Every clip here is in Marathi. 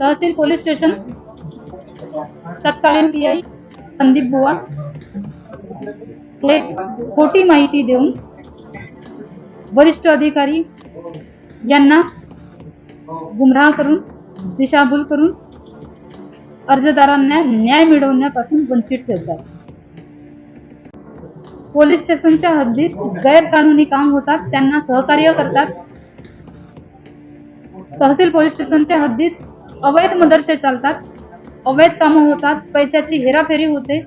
तहसील पोलीस स्टेशन तत्कालीन पी आय संदीप बुवा. हे खोटी माहिती देऊन वरिष्ठ अधिकारी यांना गुमराह करून दिशाभूल करून अर्जदारांना न्याय मिळवण्यापासून वंचित ठेवतात. पोलीस स्टेशनच्या हद्दीत गैरकानूनी काम होतात त्यांना सहकार्य करतात. तहसील पोलीस स्टेशनच्या हद्दीत अवैध मदरसे चालतात अवैध कामं होतात पैशाची हेराफेरी होते.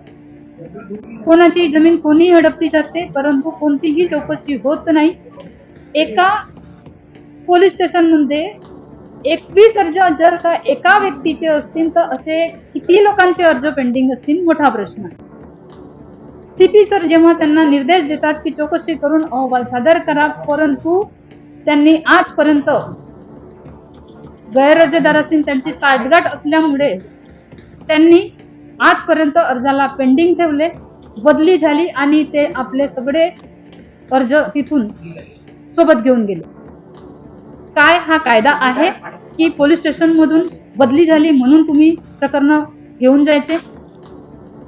कोणाची जमीन कोणी हडपली जाते परंतु कोणतीही चौकशी होत नाही. एका पोलीस स्टेशनमध्ये एकवीस अर्ज जर का एका व्यक्तीचे असतील तर असे किती लोकांचे अर्ज पेंडिंग असतील मोठा प्रश्न आहे. सीपी सर जेव्हा त्यांना निर्देश देतात की चौकशी करून अहवाल सादर करा परंतु त्यांनी आजपर्यंत गैरअर्जदाराशी त्यांची साठगाठ असल्यामुळे त्यांनी आजपर्यंत अर्जाला पेंडिंग ठेवले बदली झाली आणि ते आपले सगळे अर्ज तिथून सोबत घेऊन गेले. काय हा कायदा आहे की पोलीस स्टेशनमधून बदली झाली म्हणून तुम्ही प्रकरण घेऊन जायचे?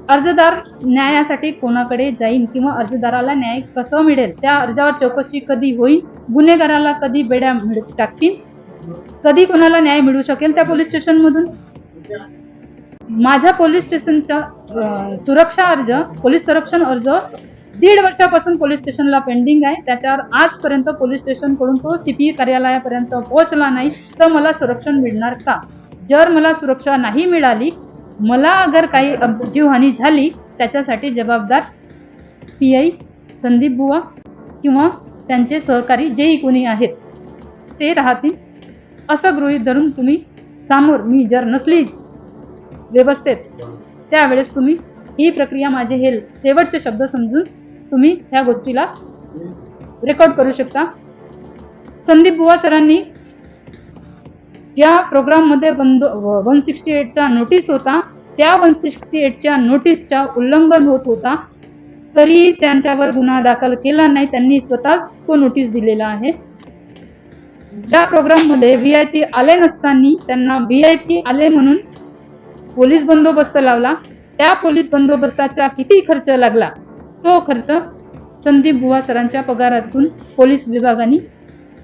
अर्जदार न्यायासाठी कोणाकडे जाईल किंवा अर्जदाराला न्याय कसं मिळेल? त्या अर्जावर चौकशी कधी होईल? गुन्हेगाराला कधी बेड्या टाकतील? कधी कोणाला न्याय मिळू शकेल त्या पोलीस स्टेशनमधून? माझ्या पोलीस स्टेशनचा सुरक्षा अर्ज पोलीस संरक्षण अर्ज दीड वर्षापासून पोलीस स्टेशनला पेंडिंग आहे. त्याच्यावर आजपर्यंत पोलीस स्टेशनकडून तो सीपी कार्यालयापर्यंत पोहोचला नाही तर मला संरक्षण मिळणार का? जर मला सुरक्षा नाही मिळाली मला अगर काही जीवहानी झाली त्याच्यासाठी जबाबदार पी आय संदीप बुवा किंवा त्यांचे सहकारी जेही कोणी आहेत ते राहतील. असं गृहीत धरून तुम्ही समोर मी जर नसली व्यवस्थेत त्यावेळेस तुम्ही ही प्रक्रिया माझे हे शेवटचे शब्द समजून तुम्ही ह्या गोष्टीला रेकॉर्ड करू शकता. संदीप बुवा सरांनी या प्रोग्राममध्ये बंद वन सिक्स्टी एटचा नोटीस होता. त्या वन सिक्स्टी एटच्या नोटीसच्या उल्लंघन होत होता. तरी त्यांच्यावर गुन्हा दाखल केला नाही. त्यांनी स्वतःच तो नोटीस दिलेला आहे. ज्या प्रोग्राममध्ये व्ही आय पी आले नसताना त्यांना व्ही आय पी आले म्हणून पोलीस बंदोबस्त लावला. त्या पोलीस बंदोबस्ताचा किती खर्च लागला? तो खर्च संदीप बुवा सरांच्या पगारातून पोलीस विभागाने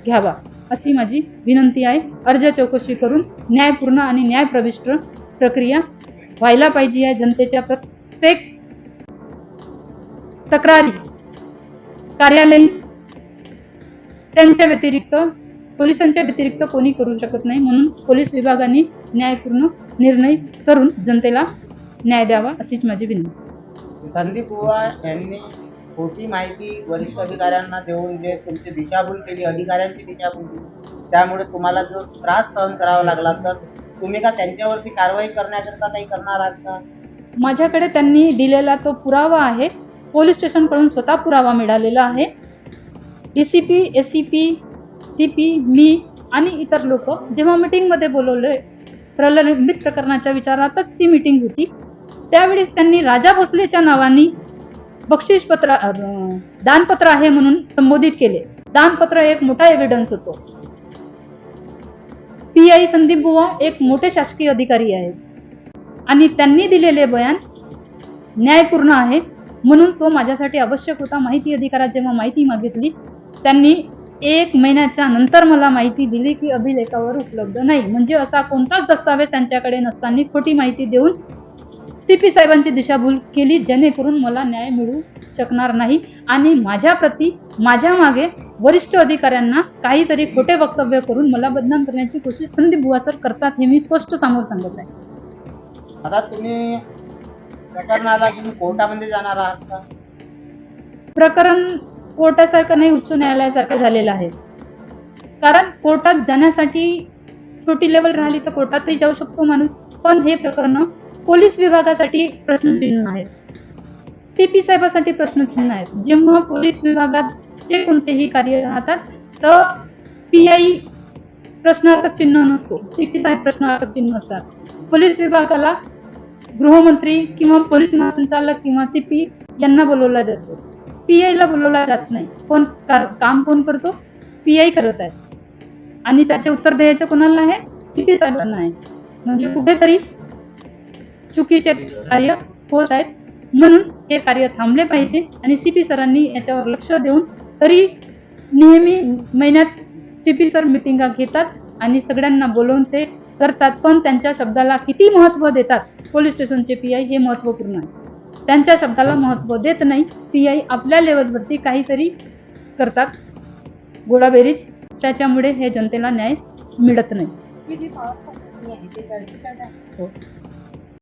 घ्यावा अशी माझी विनंती आहे. अर्ज चौकशी करून न्यायपूर्ण आणि न्यायप्रविष्ट प्रक्रिया व्हायला पाहिजे या जनतेच्या प्रत्येक तक्रारी कार्यालयीन. त्यांच्या व्यतिरिक्त पोलिसांच्या व्यतिरिक्त कोणी करू शकत नाही म्हणून पोलीस विभागाने न्यायपूर्ण निर्णय करून जनतेला न्याय द्यावा अशीच माझी विनंती. संदीप बुवा यांनी खोटी माहिती वरिष्ठ अधिकाऱ्यांना देऊन जे तुमची दिशाभूल केली अधिकाऱ्यांची दिशाभूल केली त्यामुळे तुम्हाला जो त्रास सहन करावा लागला तर तुम्ही का त्यांच्यावरती कारवाई करण्याकरता काही करणार आहात का? माझ्याकडे त्यांनी दिलेला तो पुरावा आहे पोलीस स्टेशनकडून स्वतः पुरावा मिळालेला आहे. D C P S C P C P मी आणि इतर लोक जेव्हा मिटिंगमध्ये बोलवले प्रलंबित प्रकरणाच्या विचारातच ती मिटिंग होती. त्यावेळेस त्यांनी राजा भोसलेच्या नावाने बक्षीसपत्र दानपत्र आहे म्हणून संबोधित केले. दानपत्र एक मोठा एव्हिडन्स होतो. पी आय संदीप बुवा एक मोठे शासकीय अधिकारी आहेत. आणि त्यांनी दिलेले बयान न्यायपूर्ण आहे म्हणून तो माझ्यासाठी आवश्यक होता माहिती अधिकारात जेव्हा माहिती मागितली त्यांनी एक महिन्याच्या नंतर मला माहिती दिली की अभिलेखावर उपलब्ध नाही. म्हणजे असा कोणताच दस्तावेज त्यांच्याकडे नसताना खोटी माहिती देऊन सी पी साहेबांची दिशाभूल केली जेणेकरून मला न्याय मिळू शकणार नाही. आणि माझ्या प्रती माझ्या मागे वरिष्ठ अधिकाऱ्यांना काहीतरी खोटे वक्तव्य करून मला बदनाम करण्याची कोशिश संदीप बुवा सर करतात हे मी स्पष्ट समोर सांगत आहे. आता तुम्ही प्रकरणाला तुम्ही कोर्टामध्ये जाणार आहात का? प्रकरण कोर्टासारखं नाही उच्च न्यायालयासारखं झालेलं आहे. कारण कोर्टात जाण्यासाठी छोटी लेवल राहिली तर कोर्टातही जाऊ शकतो माणूस. पण हे प्रकरण पोलीस विभागासाठी प्रश्नचिन्ह आहेत. सी पी साहेबासाठी प्रश्नचिन्ह आहेत. जेव्हा पोलीस विभागात जे कोणतेही कार्य राहतात तर पी आय प्रश्नार्थक चिन्ह नसतो. सी पी साहेब प्रश्नार्थक चिन्ह असतात. पोलीस विभागाला गृहमंत्री किंवा पोलीस महासंचालक किंवा सी पी यांना बोलवला जातो. पी आयला बोलवला जात नाही. कोण काम कोण करतो? पी आय करत आहे आणि त्याचे उत्तर द्यायचे कोणाला आहे सीपी साहेबांना आहे म्हणजे कुठेतरी चुकीचे कार्य होत आहेत. म्हणून हे कार्य थांबले पाहिजे आणि सीपी सरांनी याच्यावर लक्ष देऊन तरी नेहमी महिन्यात सीपी सर मिटिंगा घेतात आणि सगळ्यांना बोलवून ते करतात. पण त्यांच्या शब्दाला किती महत्त्व देतात? पोलीस स्टेशनचे पी आय हे महत्त्वपूर्ण आहे. त्यांच्या शब्दाला महत्त्व देत नाही. पी आय आपल्या लेवलवरती काहीतरी करतात. गोडाबेरीज त्याच्यामुळे हे जनतेला न्याय मिळत नाही. ती हो.